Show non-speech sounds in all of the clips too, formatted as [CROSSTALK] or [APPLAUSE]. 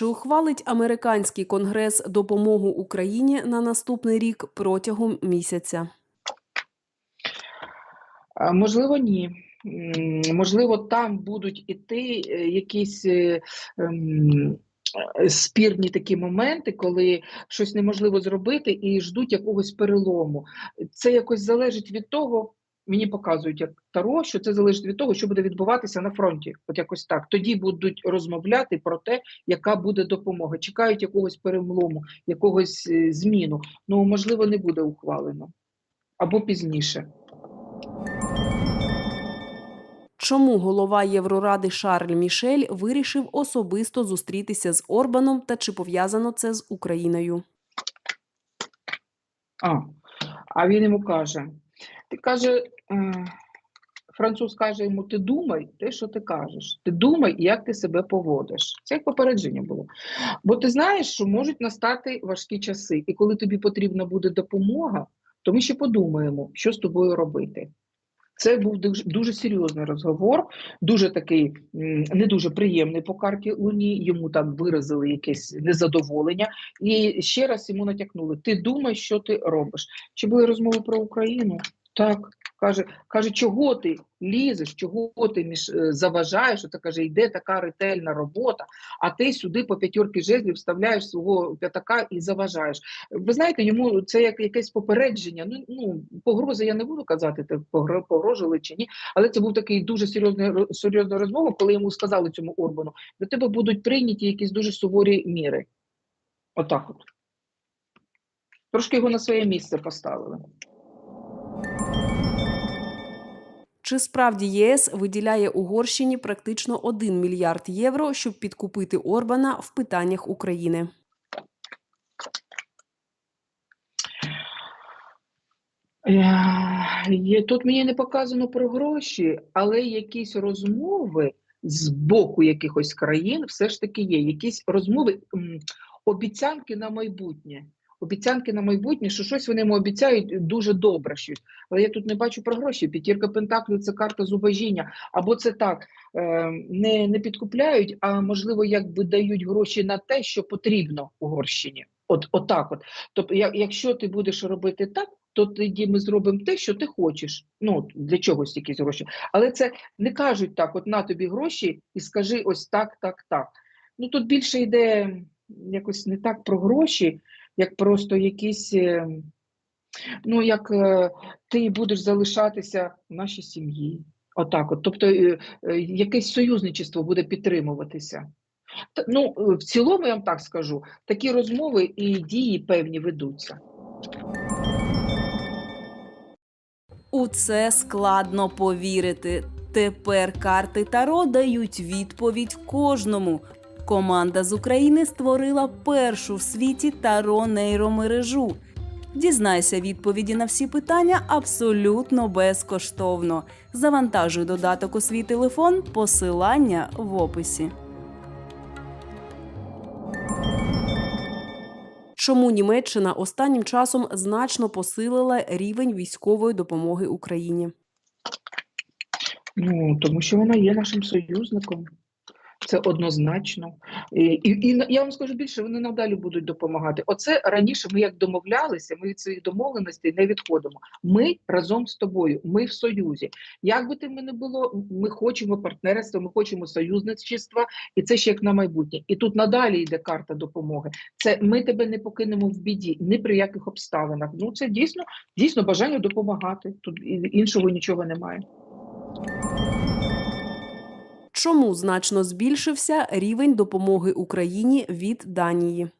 Чи ухвалить американський конгрес допомогу Україні на наступний рік протягом місяця? Можливо, ні. Можливо, там будуть іти е, якісь е, ем, спірні такі моменти, коли щось неможливо зробити і ждуть якогось перелому. Це якось залежить від того, мені показують як Таро, що це залежить від того, що буде відбуватися на фронті. От якось так. Тоді будуть розмовляти про те, яка буде допомога. Чекають якогось перелому, якогось е, зміну. Ну, можливо, не буде ухвалено або пізніше. Чому голова Євроради Шарль Мішель вирішив особисто зустрітися з Орбаном та чи пов'язано це з Україною? А, а він йому каже: ти каже, е, француз каже йому: ти думай те, що ти кажеш. Ти думай, як ти себе поводиш. Це як попередження було. Бо ти знаєш, що можуть настати важкі часи, і коли тобі потрібна буде допомога, то ми ще подумаємо, що з тобою робити. Це був дуже, дуже серйозний розговор, дуже такий не дуже приємний по карті Луні. Йому там виразили якесь незадоволення, і ще раз йому натякнули: ти думай, що ти робиш. Чи були розмови про Україну? Так. Каже, каже, чого ти лізеш, чого ти між е, заважаєш? Це каже, йде така ретельна робота, а ти сюди по п'ятірки жезлів вставляєш свого п'ятака і заважаєш. Ви знаєте, йому це як якесь попередження. Ну ну погрози я не буду казати, те погро- погрожували чи ні, але це був такий дуже серйозний серйозна розмова, коли йому сказали цьому Орбану, до тебе будуть прийняті якісь дуже суворі міри. Отак от. Трошки його на своє місце поставили. Чи справді ЄС виділяє Угорщині практично 1 мільярд євро, щоб підкупити Орбана в питаннях України? Е, тут мені не показано про гроші, але якісь розмови з боку якихось країн все ж таки є. Якісь розмови, обіцянки на майбутнє. Обіцянки на майбутнє, що щось вони йому обіцяють дуже добре щось. Але я тут не бачу про гроші. П'ятірка Пентаклів це карта зубожіння. Або це так е, не, не підкупляють, а можливо, якби дають гроші на те, що потрібно Угорщині. От, отак от. Тобто, якщо ти будеш робити так, то тоді ми зробимо те, що ти хочеш. Ну для чогось якісь гроші. Але це не кажуть так: от на тобі гроші і скажи ось так, так, так. Ну тут більше йде якось не так про гроші, як просто якісь. е, Ну, як е, ти будеш залишатися в нашій сім'ї. Отак, от. Тобто е, якесь союзничество буде підтримуватися. Ну, в цілому, я вам так скажу, такі розмови і дії певні ведуться. У це складно повірити. Тепер карти Таро дають відповідь кожному. Команда з України створила першу в світі Таро нейромережу. Дізнайся відповіді на всі питання абсолютно безкоштовно. Завантажуй додаток у свій телефон, посилання в описі. Чому Німеччина останнім часом значно посилила рівень військової допомоги Україні? Ну, тому що вона є нашим союзником. Це однозначно. І, і, і я вам скажу більше, вони надалі будуть допомагати. Оце раніше ми як домовлялися, ми від своїх домовленостей не відходимо. Ми разом з тобою, ми в союзі. Як би тим не було, ми хочемо партнерства, ми хочемо союзничества, і це ще як на майбутнє. І тут надалі йде карта допомоги. Це ми тебе не покинемо в біді, ні при яких обставинах. Ну це дійсно, дійсно бажання допомагати. Тут іншого нічого немає. Чому значно збільшився рівень допомоги Україні від Данії?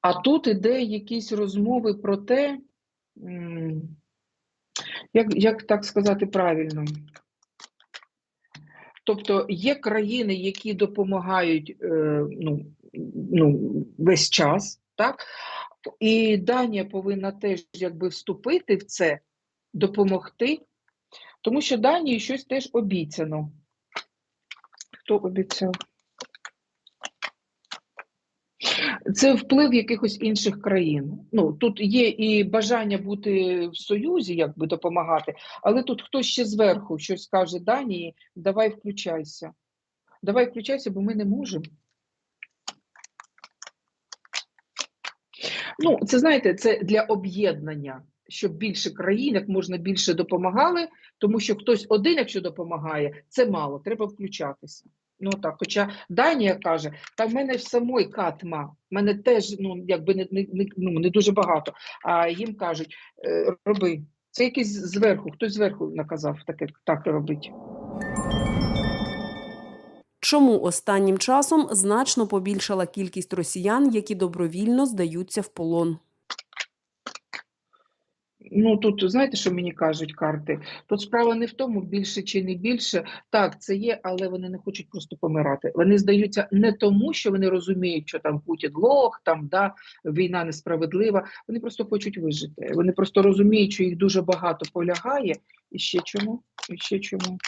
А тут іде якісь розмови про те, як, як так сказати правильно. Тобто є країни, які допомагають е, ну, ну, весь час, так? І Данія повинна теж якби вступити в це, допомогти, тому що Данії щось теж обіцяно. Хто обіцяв? Це вплив якихось інших країн. Ну тут є і бажання бути в союзі, якби допомагати, але тут хтось ще зверху щось каже Данії, давай включайся. давай включайся, бо ми не можемо. Ну, це знаєте, це для об'єднання, щоб більше країн як можна більше допомагали, тому що хтось один, якщо допомагає, це мало, треба включатися. Ну так, хоча Данія каже, та в мене ж самої катма, в мене теж ну якби не, не, не, ну, не дуже багато. А їм кажуть, е, роби. Це якийсь зверху, хтось зверху наказав таке так робити. Чому останнім часом значно побільшала кількість росіян, які добровільно здаються в полон? Ну тут знаєте, що мені кажуть карти? Тут справа не в тому, більше чи не більше. Так, це є, але вони не хочуть просто помирати. Вони здаються не тому, що вони розуміють, що там Путін лох, там да війна несправедлива. Вони просто хочуть вижити. Вони просто розуміють, що їх дуже багато полягає. І ще чому? І ще чому?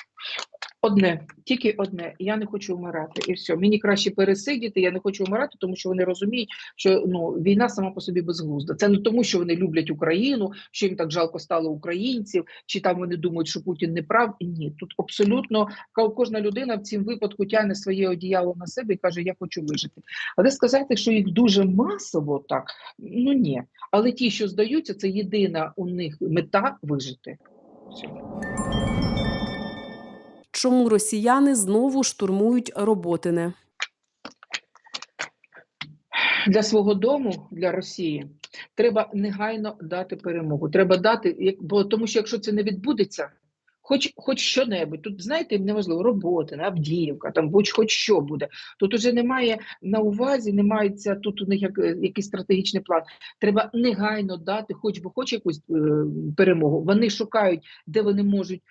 Одне, тільки одне. Я не хочу вмирати. І все. Мені краще пересидіти. Я не хочу вмирати, тому що вони розуміють, що ну війна сама по собі безглузда. Це не тому, що вони люблять Україну, що їм так жалко стало українців, чи там вони думають, що Путін не прав. Ні, тут абсолютно кожна людина в цьому випадку тягне своє одіяло на себе і каже: Я хочу вижити. Але сказати, що їх дуже масово так, ну ні. Але ті, що здаються, це єдина у них мета вижити. Все. Чому росіяни знову штурмують роботине? для свого дому, для Росії, треба негайно дати перемогу. Треба дати, бо тому що якщо це не відбудеться, хоч хоч що-небудь, тут знаєте, неважливо, робота, Авдіївка, там будь-хоч що буде. Тут уже немає на увазі, не мається тут у них як, якийсь стратегічний план. Треба негайно дати, хоч би хоч якусь е, перемогу. Вони шукають, де вони можуть.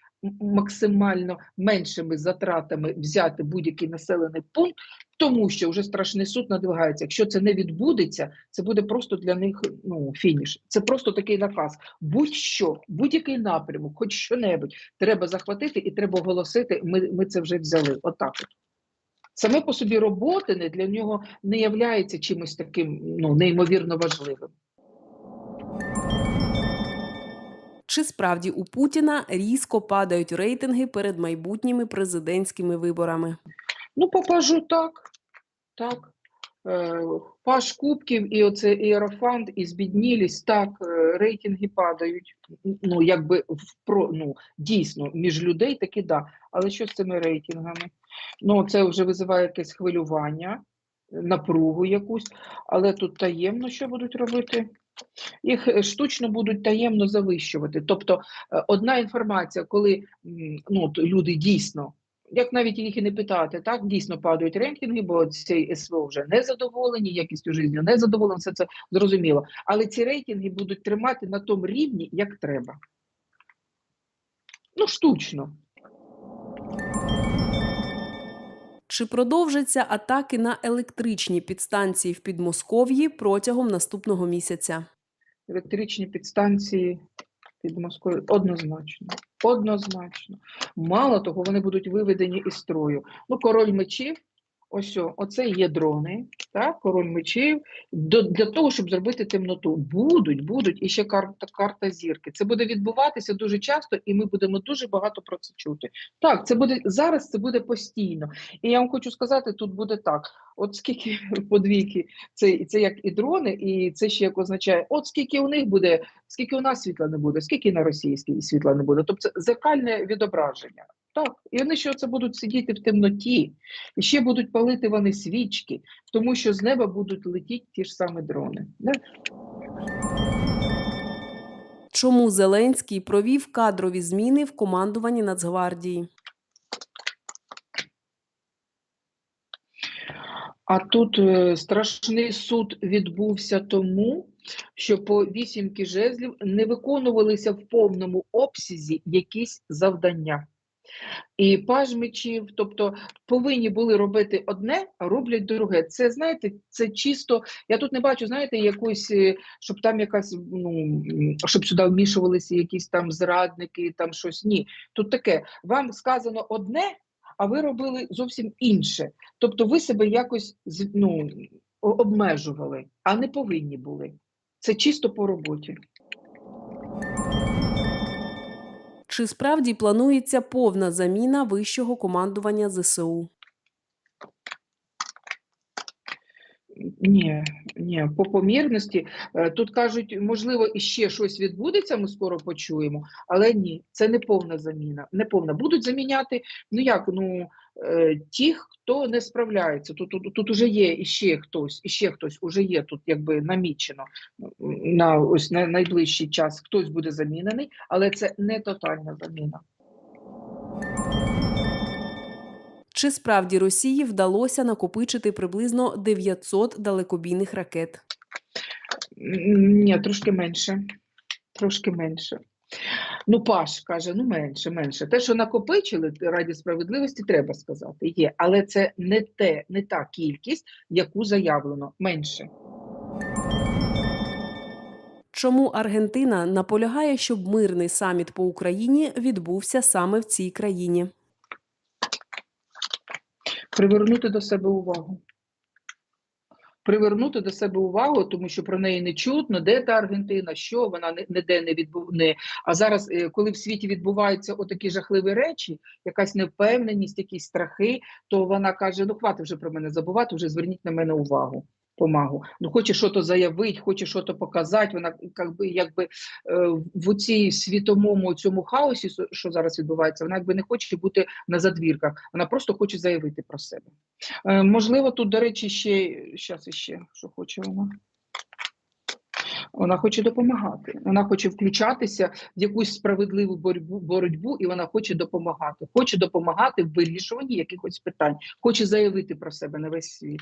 Максимально меншими затратами взяти будь-який населений пункт, тому що вже страшний суд надвигається. Якщо це не відбудеться, це буде просто для них ну, фініш. Це просто такий наказ. Будь-що, будь-який напрямок, хоч що-небудь, треба захватити і треба оголосити. Ми, ми це вже взяли. Отак. От. Саме по собі роботи не для нього не являється чимось таким ну, неймовірно важливим. Чи справді у Путіна різко падають рейтинги перед майбутніми президентськими виборами? Ну, попажу так. Так. Е, Паш Кубків і оце Іерофант, і збіднілість, так, е, рейтинги падають. Ну, якби впро, ну, дійсно, між людей таки да. Але що з цими рейтингами? Ну, це вже визиває якесь хвилювання, напругу якусь, але тут таємно що будуть робити? Їх е, штучно будуть таємно завищувати. Тобто, е, одна інформація, коли ну, люди дійсно як навіть їх і не питати, так дійсно падають рейтинги, бо цей СВО вже не задоволені, якістю життя не задоволені, все це зрозуміло. Але ці рейтинги будуть тримати на тому рівні, як треба. Ну, штучно. Чи продовжаться атаки на електричні підстанції в Підмосков'ї протягом наступного місяця? Електричні підстанції під Москвою однозначно. Однозначно. Мало того, вони будуть виведені із строю. Ну, король мечів, ось оце є дрони, так, король мечів, до, для того, щоб зробити темноту. Будуть, будуть, і ще карта, карта зірки. Це буде відбуватися дуже часто, і ми будемо дуже багато про це чути. Так, це буде зараз, це буде постійно. І я вам хочу сказати, тут буде так: от скільки [LAUGHS] подвійки, це, це як і дрони, і це ще як означає, от скільки у них буде, скільки у нас світла не буде, скільки на російській світла не буде. Тобто це зеркальне відображення. Так, і вони що це будуть сидіти в темноті, і ще будуть палити вони свічки, тому що з неба будуть летіти ті ж самі дрони. Да? Чому Зеленський провів кадрові зміни в командуванні Нацгвардії? А тут е, страшний суд відбувся тому, що по вісімки жезлів не виконувалися в повному обсязі якісь завдання. І паж мечів, тобто повинні були робити одне, а роблять друге. Це знаєте, це чисто. Я тут не бачу, знаєте, якось, е, щоб там якась, ну щоб сюди вмішувалися якісь там зрадники, там щось. Ні. Тут таке: вам сказано одне, а ви робили зовсім інше. Тобто ви себе якось ну, обмежували, а не повинні були. Це чисто по роботі. Чи справді планується повна заміна вищого командування ЗСУ? Ні, ні, по помірності. Е, Тут кажуть, можливо, іще щось відбудеться, ми скоро почуємо, але ні, це не повна заміна. Не повна. Будуть заміняти, ну як, ну, е, тих, хто не справляється. Тут, тут, тут уже є іще хтось, іще хтось уже є тут якби намічено на ось на найближчий час. Хтось буде замінений, але це не тотальна заміна. Чи справді Росії вдалося накопичити приблизно 900 далекобійних ракет? Ні, трошки менше. Трошки менше. Ну, Паш каже, ну менше, менше. Те, що накопичили раді справедливості, треба сказати, є. Але це не те, не та кількість, яку заявлено. Менше. Чому Аргентина наполягає, щоб мирний саміт по Україні відбувся саме в цій країні? Привернути до себе увагу. Привернути до себе увагу, тому що про неї не чутно, де та Аргентина, що вона ніде не відбувне. А зараз, е, коли в світі відбуваються отакі жахливі речі, якась невпевненість, якісь страхи, то вона каже: ну хватить вже про мене забувати, вже зверніть на мене увагу. Помагу. Ну, хоче щось заявити, хоче щось показати. Вона якби, якби е, в цій світомому цьому хаосі, що- зараз відбувається, вона якби не хоче бути на задвірках. Вона просто хоче заявити про себе. Е, можливо, тут, до речі, ще щас іще, що хоче вона. Вона хоче допомагати. Вона хоче включатися в якусь справедливу боротьбу, боротьбу, і вона хоче допомагати. Хоче допомагати в вирішуванні якихось питань, хоче заявити про себе на весь світ.